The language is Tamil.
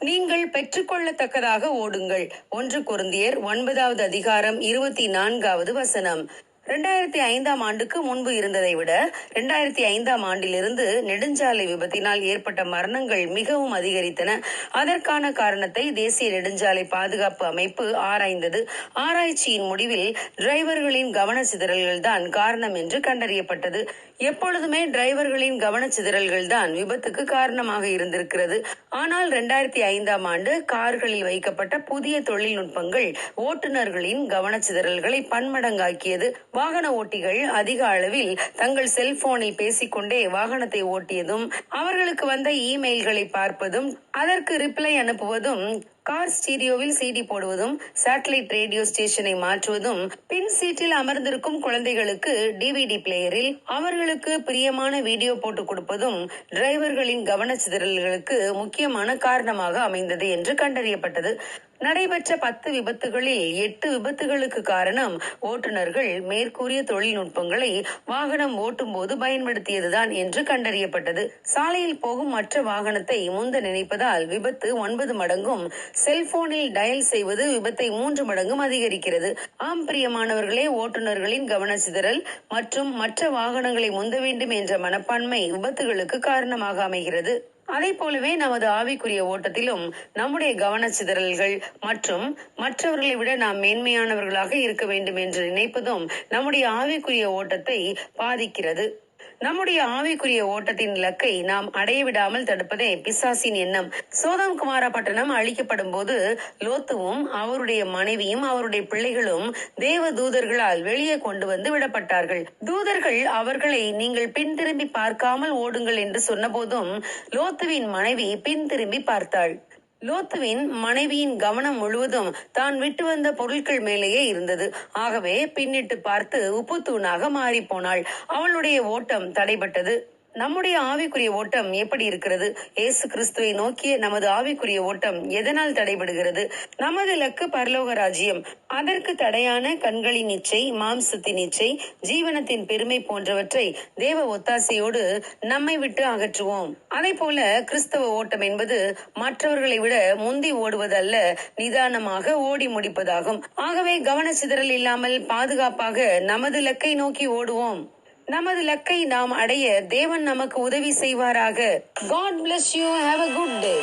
நீங்கள் பெற்றுக்கொள்ளத்தக்கதாக ஓடுங்கள். ஒன்று குருந்தியர் ஒன்பதாவது அதிகாரம் இருபத்தி நான்காவது வசனம். ரெண்டாயிரத்தி ஐந்தாம் ஆண்டுக்கு முன்பு இருந்ததை விட ரெண்டாயிரத்தி ஐந்தாம் ஆண்டிலிருந்து நெடுஞ்சாலை விபத்தினால் ஏற்பட்ட மரணங்கள் மிகவும் அதிகரித்தன. அதற்கான காரணத்தை தேசிய நெடுஞ்சாலை பாதுகாப்பு அமைப்பு ஆராய்ந்தது. ஆராய்ச்சியின் முடிவில் டிரைவர்களின் கவனச்சிதறல்கள் தான் காரணம் என்று கண்டறியப்பட்டது. எப்பொழுதுமே டிரைவர்களின் கவனச்சிதறல்கள் தான் விபத்துக்கு காரணமாக இருந்திருக்கிறது. ஆனால் ரெண்டாயிரத்தி ஐந்தாம் ஆண்டு கார்களில் வைக்கப்பட்ட புதிய தொழில்நுட்பங்கள் ஓட்டுநர்களின் கவனச்சிதறல்களை பன்மடங்காக்கியது. வாகன ஓட்டிகள் அதிக அளவில் தங்கள் செல்போனில் பேசிக்கொண்டே வாகனத்தை ஓட்டியதும் அவர்களுக்கு வந்த இமெயில்களை பார்ப்பதும் அதற்கு ரிப்ளை அனுப்புவதும் கார் ஸ்டீரியோவில் சிடி போடுவதும் சேட்டலைட் ரேடியோ ஸ்டேஷனை மாற்றுவதும் பின் சீட்டில் அமர்ந்திருக்கும் குழந்தைகளுக்கு டிவிடி பிளேயரில் அவர்களுக்கு பிரியமான வீடியோ போட்டு கொடுப்பதும் டிரைவர்களின் கவனச்சிதறல்களுக்கு முக்கியமான காரணமாக அமைந்தது என்று கண்டறியப்பட்டது. நடைபெற்ற பத்து விபத்துகளில் எட்டு விபத்துகளுக்கு காரணம் ஓட்டுநர்கள் மேற்கூறிய தொழில்நுட்பங்களை வாகனம் ஓட்டும் போது பயன்படுத்தியதுதான் என்று கண்டறியப்பட்டது. சாலையில் போகும் மற்ற வாகனத்தை முந்த நினைப்பதால் விபத்து ஒன்பது மடங்கும் செல்போனில் டயல் செய்வது விபத்தை மூன்று மடங்கும் அதிகரிக்கிறது. ஆம் பிரியமானவர்களே ஓட்டுநர்களின் கவனச்சிதறல் மற்றும் மற்ற வாகனங்களை முந்த வேண்டும் என்ற மனப்பான்மை விபத்துகளுக்கு காரணமாக அமைகிறது. அதை போலவே நமது ஆவிக்குரிய ஓட்டத்திலும் நம்முடைய கவனச்சிதறல்கள் மற்றும் மற்றவர்களை விட நாம் மேன்மையானவர்களாக இருக்க வேண்டும் என்று நினைப்பதும் நம்முடைய ஆவிக்குரிய ஓட்டத்தை பாதிக்கிறது. நம்முடைய ஆவிக்குரிய ஓட்டத்தின் இலக்கை நாம் அடைய விடாமல் தடுப்பதே பிசாசின் எண்ணம். சோதம் குமார பட்டணம் அழிக்கப்படும் போது லோத்துவும் அவருடைய மனைவியும் அவருடைய பிள்ளைகளும் தேவ தூதர்களால் வெளியே கொண்டு வந்து விடப்பட்டார்கள். தூதர்கள் அவர்களை நீங்கள் பின் திரும்பி பார்க்காமல் ஓடுங்கள் என்று சொன்னபோதும் லோத்துவின் மனைவி பின்திரும்பி பார்த்தாள். லோத்துவின் மனைவியின் கவனம் முழுவதும் தான் விட்டு வந்த பொருட்கள் மேலேயே இருந்தது. ஆகவே பின்னிட்டு பார்த்து உப்புத்தூணாக மாறி போனாள் அவளுடைய ஓட்டம் தடைபட்டது. நம்முடைய ஆவிக்குரிய ஓட்டம் எப்படி இருக்கிறது? ஏசு கிறிஸ்துவை நோக்கிய நமது ஆவிக்குரிய ஓட்டம் எதனால் தடைபடுகிறது? நமது இலக்கு பரலோக ராஜ்யம் அதற்கு தடையான கண்களின் இச்சை மாம்சத்தின் இச்சை ஜீவனத்தின் பெருமை போன்றவற்றை தேவ ஒத்தாசையோடு நம்மை விட்டு அகற்றுவோம். அதே போல கிறிஸ்தவ ஓட்டம் என்பது மற்றவர்களை விட முந்தி ஓடுவதல்ல நிதானமாக ஓடி முடிப்பதாகும். ஆகவே கவனச்சிதறல் இல்லாமல் பாதுகாப்பாக நமது இலக்கை நோக்கி ஓடுவோம். நமது லக்கை நாம் அடைய தேவன் நமக்கு உதவி செய்வாராக. God bless you have a good day